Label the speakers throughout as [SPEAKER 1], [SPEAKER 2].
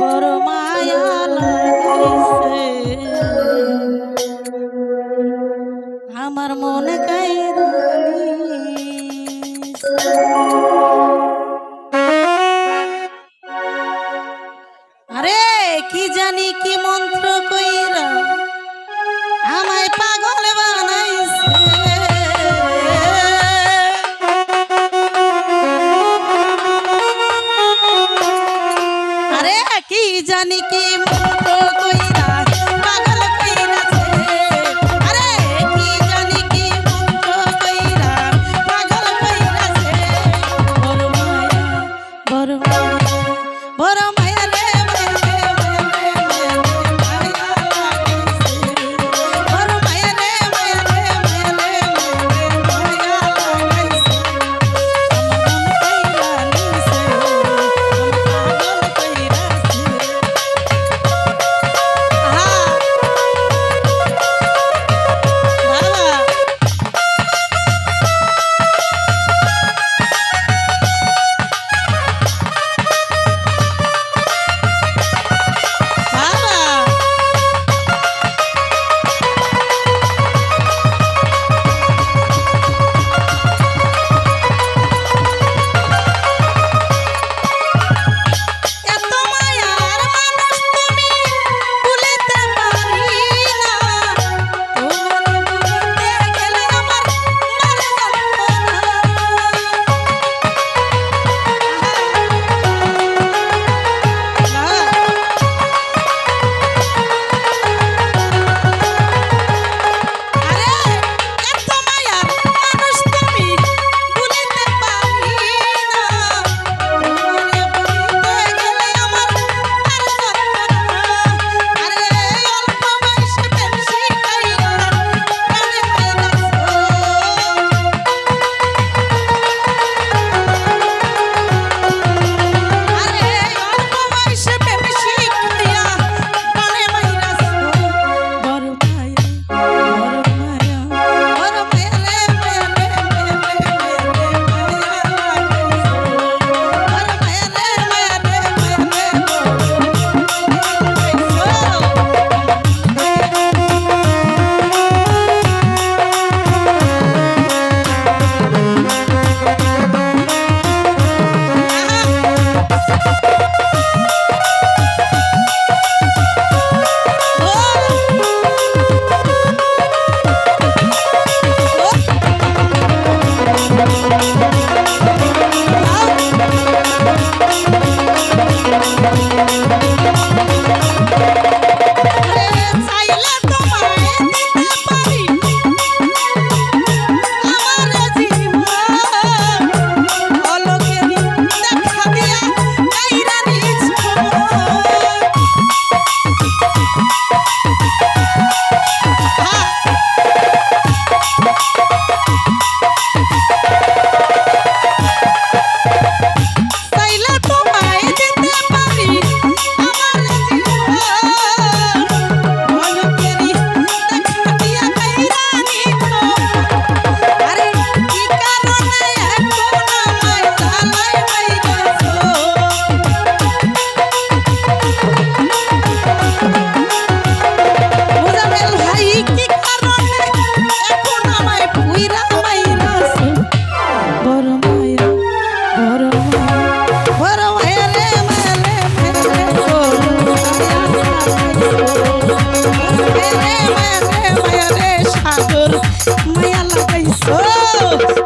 [SPEAKER 1] বড় মায়া আমার মনে গাই আরে কি জানি কি মন্ত্র সাগর মায়া লাগাইছো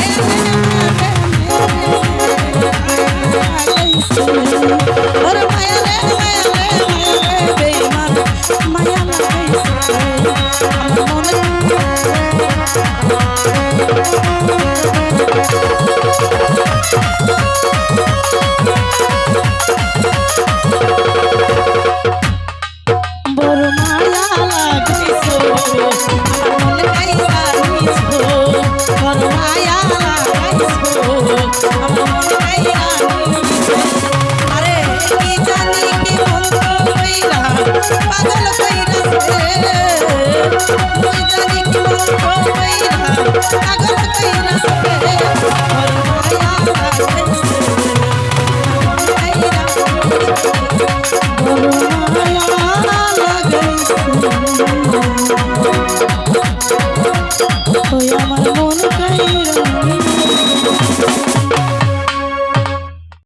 [SPEAKER 1] Thank you. con